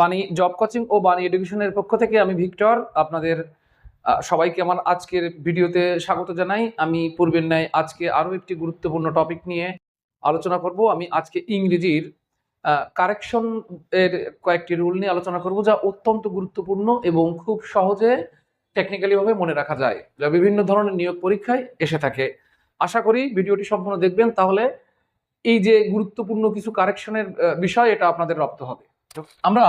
বাণী job coaching ও বাণী এডুকেশনের পক্ষ থেকে আমি ভিক্টর। আপনাদের সবাইকে আমার আজকের ভিডিওতে স্বাগত জানাই। আমি পূর্বের ন্যায় আজকে আরও একটি গুরুত্বপূর্ণ টপিক নিয়ে আলোচনা করব। আমি আজকে ইংরেজির কারেকশন এর কয়েকটি রুল নিয়ে আলোচনা করব যা অত্যন্ত গুরুত্বপূর্ণ এবং খুব সহজে টেকনিক্যালিভাবে মনে রাখা যায়। যা বিভিন্ন ধরনের নিয়োগ পরীক্ষায় এসে থাকে। আশা করি ভিডিওটি সম্পূর্ণ দেখবেন। তাহলে এই যে গুরুত্বপূর্ণ কিছু কারেকশনের বিষয়, এটা আপনাদের রপ্ত হবে। আমরা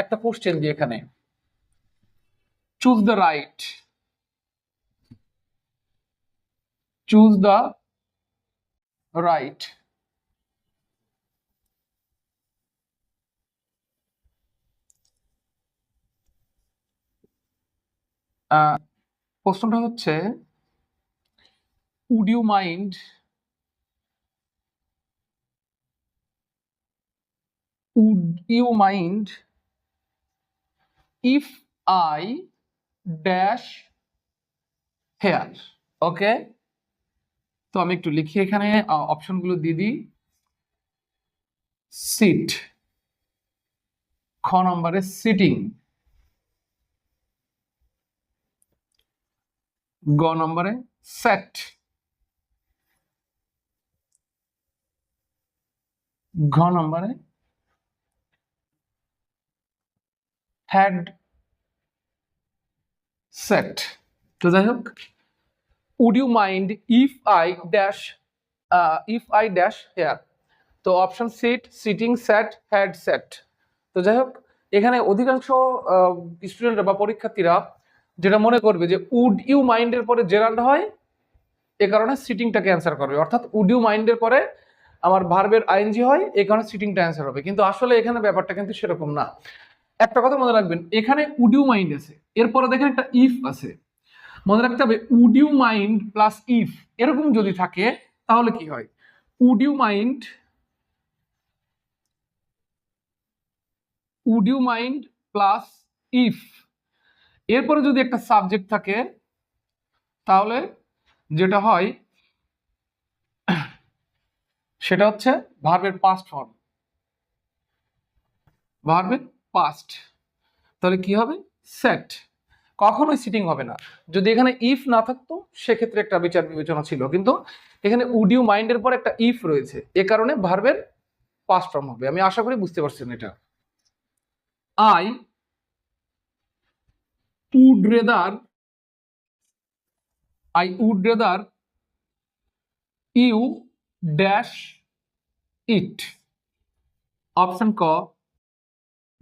একটা কোশ্চেন দিই এখানে। Choose the right choose the right প্রশ্নটা হচ্ছে would you mind would you mind if I dash here? Okay তো আমি একটু লিখি এখানে অপশনগুলো দিয়ে দিই। সিট খ নম্বরে সিটিং গ নম্বরে সেট ঘ নম্বরে হ্যাড সেট তো যাই হোক would you mind if I dash if I dash here তো option sit sitting set had set তো যাই হোক, এখানে অধিকাংশ স্টুডেন্টরা বা পরীক্ষার্থীরা যেটা মনে করবে যে উড ইউ মাইন্ডের পরে জেরাল্ড হয়, এ কারণে সিটিংটাকে অ্যান্সার করবে। অর্থাৎ উড ইউ মাইন্ডের পরে আমার ভার্বের আইএনজি হয় এই কারণে সিটিংটা অ্যান্সার হবে। কিন্তু আসলে এখানে ব্যাপারটা কিন্তু সেরকম না। একটা কথা মনে রাখবেন, এখানে উড ইউ মাইন্ড আছে, এরপরে দেখেন একটা ইফ আছে। মনে রাখতে হবে would you mind plus if এরকম যদি থাকে, তাহলে কি হয়? Would you mind would you mind plus if এরপরে যদি একটা সাবজেক্ট থাকে, তাহলে যেটা হয়, সেটা হচ্ছে ভার্বের পাস্ট ফর্ম ভার্বের পাস্ট তাহলে কি হবে? সেট কখনোই সিটিং হবে না। যদি এখানে ইফ না থাকতো, সেক্ষেত্রে একটা বিচার বিবেচনা ছিল। কিন্তু এখানে উডিও মাইন্ডের পর একটা ইফ রয়েছে। এ কারণে ভার্বের পাস্ট ফর্ম হবে। আমি আশা করি বুঝতে পারছেন এটা। I would rather I would rather you dash it option ক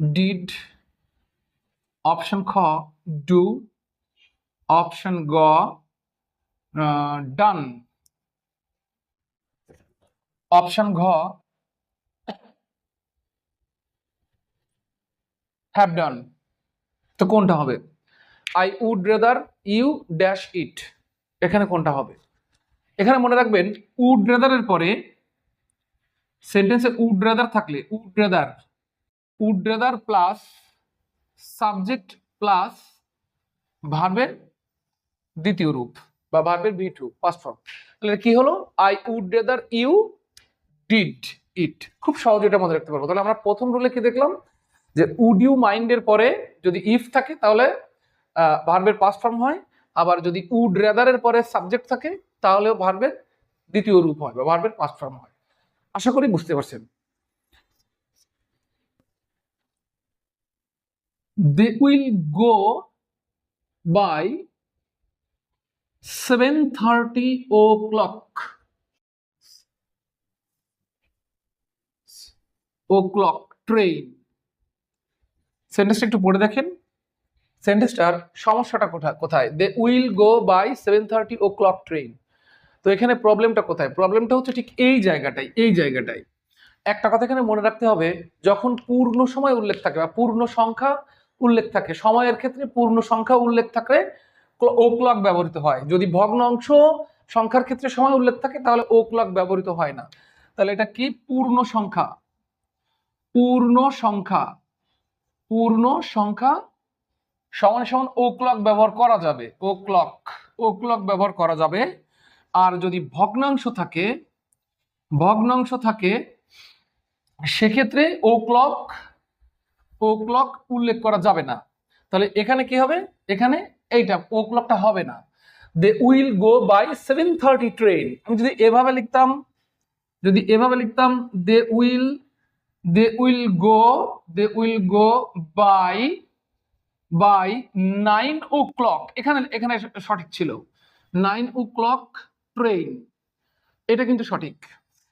did option খ, do option গ done. option ঘ have done. তো কোনটা হবে? I would rather you dash it এখানে কোনটা হবে? এখানে মনে রাখবেন উড রেদারের পরে সেন্টেন্সে উড রেদার থাকলে would rather would rather plus subject plus ভার্বের দ্বিতীয় রূপ বা ভার্বের বি টু ফার্স্ট ফর্ম তাহলে কি হলো? I would rather you did it খুব সহজে এটা মনে রাখতে পারব। তাহলে আমরা প্রথম রুলে কি দেখলাম? যে উড ইউ মাইন্ডের পরে যদি ইফ থাকে, তাহলে ভার্বের পাস্ট ফর্ম হয়। আবার যদি উড রেদারের পরে সাবজেক্ট থাকে, তাহলেও ভার্বের দ্বিতীয় রূপ হয় বা ভার্বের পাস্ট ফর্ম হয়। আশা করি বুঝতে পারছেন। They will go by 7:30 o'clock. O'clock train. সেন্টেন্সটা একটু পড়ে দেখেন। সেন্টেন্সটার সমস্যাটা কোথায় কোথায়? They will go by seven thirty o'clock train তো এখানে প্রবলেমটা কোথায়? প্রবলেমটা হচ্ছে ঠিক এই জায়গাটাই এই জায়গাটাই একটা কথা এখানে মনে রাখতে হবে, যখন পূর্ণ সময় উল্লেখ থাকে বা পূর্ণ সংখ্যা উল্লেখ থাকে। সময়ের ক্ষেত্রে পূর্ণ সংখ্যা উল্লেখ থাকলে ও ক্লক ব্যবহৃত হয়। যদি ভগ্নাংশ সংখ্যার ক্ষেত্রে সময় উল্লেখ থাকে, তাহলে ও ক্লক ব্যবহৃত হয় না। তাহলে এটা কি? পূর্ণ সংখ্যা। পূর্ণ সংখ্যা। পূর্ণ সংখ্যা সমান সমান ও ক্লক ব্যবহার করা যাবে। ও ক্লক ও ক্লক ব্যবহার করা যাবে। আর যদি ভগ্নাংশ থাকে ভগ্নাংশ থাকে, সেক্ষেত্রে ও ক্লক ও ক্লক উল্লেখ করা যাবে না। তাহলে এখানে কি হবে? এখানে এইটা ও ক্লকটা হবে না। They will go by seven thirty train আমি যদি এভাবে লিখতাম, যদি এভাবে লিখতাম they will they will go they will go by by nine o'clock এখানে এখানে সঠিক ছিল। নাইন ও ক্লক ট্রেন এটা কিন্তু সঠিক।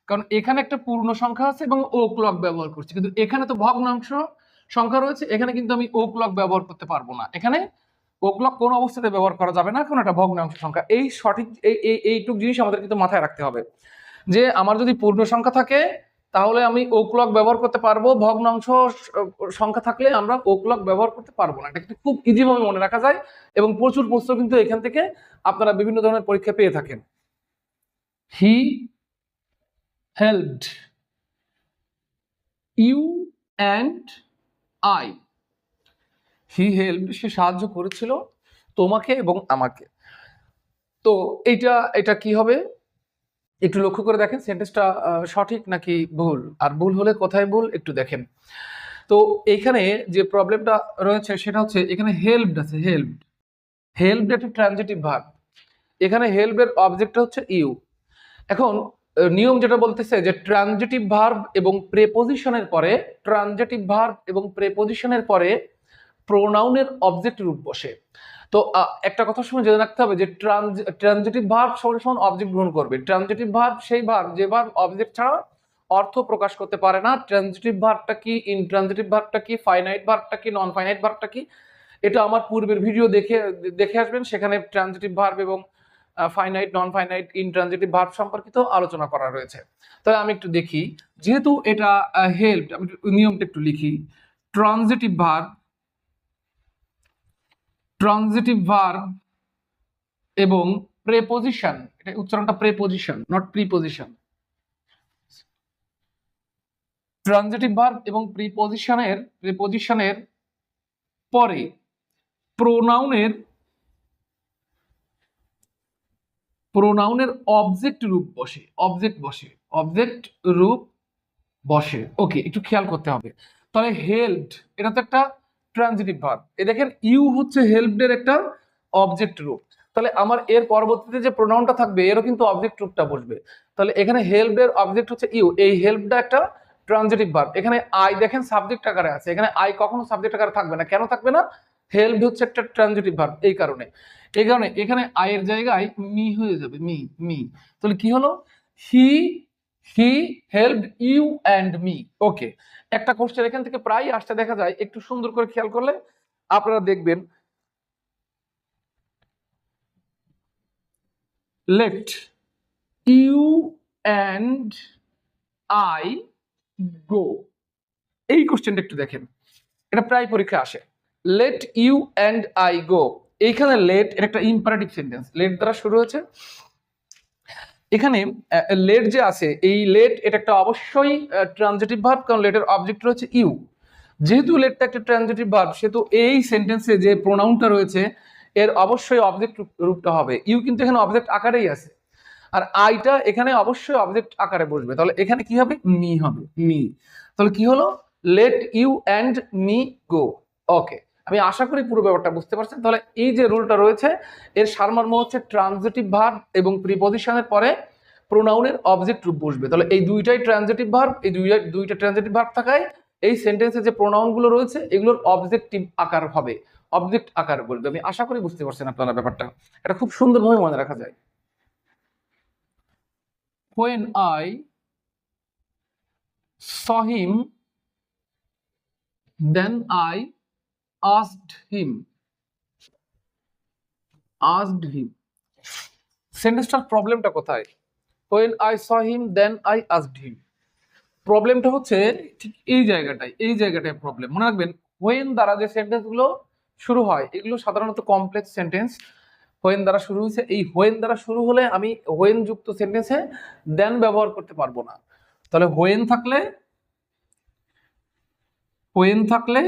কারণ এখানে একটা পূর্ণ সংখ্যা আছে এবং ও ক্লক ব্যবহার করছি। কিন্তু এখানে তো ভগ্নাংশ সংখ্যা রয়েছে, এখানে কিন্তু আমি ও ক্লক ব্যবহার করতে পারব না। এখানে ও ক্লক কোনো অবস্থাতে ব্যবহার করা যাবে না কারণ একটা ভগ্নাংশ সংখ্যা। এই সঠিক, এই এইটুক জিনিস আমাদের কিন্তু মাথায় রাখতে হবে। যে আমার যদি পূর্ণ সংখ্যা থাকে, তাহলে আমি ও ক্লক ব্যবহার করতে পারব, ভগ্নাংশ সংখ্যা থাকলে আমরা ও ক্লক ব্যবহার করতে পারব না। এটা কিন্তু খুব ইজিভাবে মনে রাখা যায় এবং প্রচুর প্রশ্ন কিন্তু এখান থেকে আপনারা বিভিন্ন ধরনের পরীক্ষা পেয়ে থাকেন। He helped you and I he help সে সাহায্য করেছিল তোমাকে এবং আমাকে। তো এইটা, এটা কি হবে? একটু লক্ষ্য করে দেখেন সেন্টেন্সটা সঠিক নাকি ভুল? আর ভুল হলে কোথায় ভুল? একটু দেখেন। তো এইখানে যে প্রবলেমটা রয়েছে, সেটা হচ্ছে এখানে হেল্পড আছে হেল্পড হেল্পড একটা ট্রানজিটিভ ভার্ব এখানে হেল্পের অবজেক্টটা হচ্ছে ইউ এখন নিয়ম যেটা বলতেছে যে ট্রানজিটিভ ভার্ব এবং প্রেপোজিশনের পরে ট্রানজিটিভ ভার্ব এবং প্রেপোজিশনের পরে প্রোনাউনের অবজেক্ট রূপ বসে। তো একটা কথা সময় জেনে রাখতে হবে যে ট্রানজিটিভ ভার্ব সমান সমান অবজেক্ট গ্রহণ করবে। ট্রানজিটিভ ভার্ব সেই ভার্ব যে ভার্ব অবজেক্ট ছাড়া অর্থ প্রকাশ করতে পারে না। ট্রানজিটিভ ভার্বটা কি ইনট্রানজিটিভ ভার্বটা কি ফাইনাইট ভার্বটা কি নন ফাইনাইট ভার্বটা কি, এটা আমার পূর্বের ভিডিও দেখে দেখে আসবেন। সেখানে ট্রানজিটিভ ভার্ব এবং finite non finite intransitive verb সম্পর্কিত আলোচনা করা রয়েছে। তাহলে আমি একটু দেখি, যেহেতু এটা হেল্প আমি নিয়মটা একটু লিখি। ট্রানজিটিভ ভার্ব ট্রানজিটিভ ভার্ব এবং প্রেপোজিশন এটা উচ্চারণটা preposition not preposition transitive verb এবং প্রিপোজিশনের প্রিপোজিশনের পরে প্রোনাউনের প্রোনাউনের অবজেক্ট রূপ বসে অবজেক্ট বসে অবজেক্ট রূপ বসে। ওকে একটু খেয়াল করতে হবে। তাহলে হেল্পড এটা তো একটা ট্রানজিটিভ ভার্ব এ দেখেন ইউ হচ্ছে হেল্পডের একটা অবজেক্ট রূপ। তাহলে আমার এর পরবর্তীতে যে প্রোনাউনটা থাকবে, এরও কিন্তু অবজেক্ট রূপটা বসবে। তাহলে এখানে হেল্পডের অবজেক্ট হচ্ছে ইউ এই হেল্পটা একটা ট্রানজিটিভ ভার্ব এখানে আই দেখেন সাবজেক্ট আকারে আছে। এখানে আই কখনো সাবজেক্ট আকারে থাকবে না। কেন থাকবে না? হেল্প হচ্ছে একটা ট্রানজিটিভ ভার্ব এই কারণে। এই কারণে এখানে আয়ের জায়গায় মি হয়ে যাবে, মি মি। তাহলে কি হলো? He he help you and me okay একটা কোশ্চেন এখান থেকে প্রায় আসতে দেখা যায়, একটু সুন্দর করে খেয়াল করলে আপনারা দেখবেন। Let you and I go এই কোশ্চেনটা একটু দেখেন, এটা প্রায় পরীক্ষা আসে। Let you and I go এইখানে লেট এটা একটা ইম্পারেটিভ সেন্টেন্স লেট দ্বারা শুরু হয়েছে। এখানে লেট যে আছে, এই লেট এটা একটা অবশ্যই ট্রানজিটিভ ভার্ব কারণ লেটের অবজেক্ট রয়েছে ইউ যেহেতু লেটটা একটা ট্রানজিটিভ ভার্ব সেহেতু এই সেন্টেন্সে যে প্রোনাউনটা রয়েছে, এর অবশ্যই অবজেক্ট রূপটা হবে। ইউ কিন্তু এখানে অবজেক্ট আকারেই আছে। আর আইটা এখানে অবশ্যই অবজেক্ট আকারে বসবে। তাহলে এখানে কি হবে? মি হবে। মি তাহলে কি হলো? Let you and me go okay আমি আশা করি পুরো ব্যাপারটা বুঝতে পারছেন। তাহলে এই যে রুলটা রয়েছে এর সারমর্ম হচ্ছে ট্রানজিটিভ ভার্ব এবং প্রিপোজিশনের পরে প্রোনাউনের অবজেক্ট রূপ বসবে। তাহলে এই দুইটাই ট্রানজিটিভ ভার্ব এই দুইটা দুইটা ট্রানজিটিভ ভার্ব থাকায় এই সেন্টেন্সে যে প্রোনাউনগুলো রয়েছে এগুলোর অবজেক্টিভ আকার হবে অবজেক্ট আকার বলবে। আমি আশা করি বুঝতে পারছেন আপনারা ব্যাপারটা। এটা খুব সুন্দরভাবে মনে রাখা যায়। I saw him, then I asked him. Asked him. সেন্টেন্সটার প্রবলেমটা কোথায় when I saw him, then I asked him. প্রবলেমটা হচ্ছে ঠিক এই জায়গাটায় এই জায়গাটায় প্রবলেম মনে রাখবেন when দ্বারা যে সেন্টেন্সগুলো শুরু হয় এগুলো সাধারণত কমপ্লেক্স সেন্টেন্স হোয়েন দ্বারা শুরু হয়েছে এই হোয়েন দ্বারা শুরু হলে আমি হোয়েন যুক্ত সেন্টেন্সে দেন ব্যবহার করতে পারব না তাহলে হোয়েন থাকলে হোয়েন থাকলে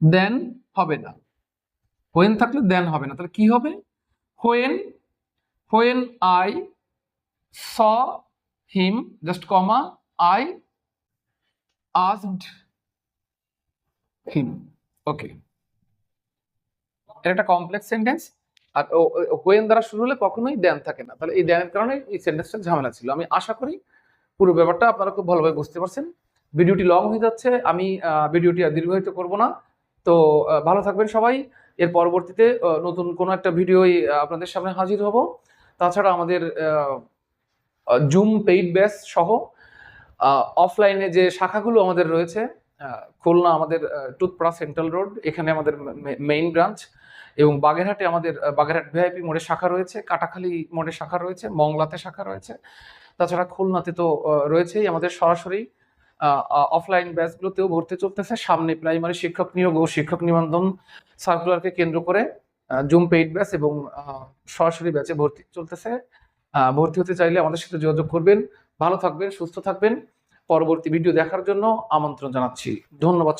দেন হবে না। হোয়েন থাকলে দেন হবে না। তাহলে কি হবে? When when I saw him just comma I asked him okay এটা একটা কমপ্লেক্স সেন্টেন্স আর হোয়েন দ্বারা শুরু হলে কখনোই দেন থাকে না। তাহলে এই দেনের কারণে এই সেন্টেন্সটা ঝামেলা ছিল। আমি আশা করি পুরো ব্যাপারটা আপনারা খুব ভালোভাবে বুঝতে পারছেন। ভিডিওটি লং হয়ে যাচ্ছে। আমি ভিডিওটি আর দীর্ঘায়িত করব না। তো ভালো থাকবেন সবাই। এর পরবর্তীতে নতুন কোনো একটা ভিডিওই আপনাদের সামনে হাজির হব। তাছাড়া আমাদের জুম পেইড ব্যাস সহ অফলাইনে যে শাখাগুলো আমাদের রয়েছে খুলনা আমাদের টুথপাড়া সেন্ট্রাল রোড, এখানে আমাদের মেইন ব্রাঞ্চ এবং বাগেরহাটে আমাদের বাগেরহাট ভিআইপি মোড়ে শাখা রয়েছে, কাটাখালী মোড়ে শাখা রয়েছে, মংলাতে শাখা রয়েছে। তাছাড়া খুলনাতে তো রয়েছেই আমাদের সরাসরি। অফলাইন ব্যাচগুলোতেও ভর্তি চলতেছে। সামনে প্রাইমারি শিক্ষক নিয়োগ ও শিক্ষক নিবন্ধন সার্কুলারকে কেন্দ্র করে জুম পেইড ব্যাচ এবং সরাসরি ব্যাচে ভর্তি চলতেছে। ভর্তি হতে চাইলে আমাদের সাথে যোগাযোগ করবেন। ভালো থাকবেন, সুস্থ থাকবেন। পরবর্তী ভিডিও দেখার জন্য আমন্ত্রণ জানাচ্ছি। ধন্যবাদ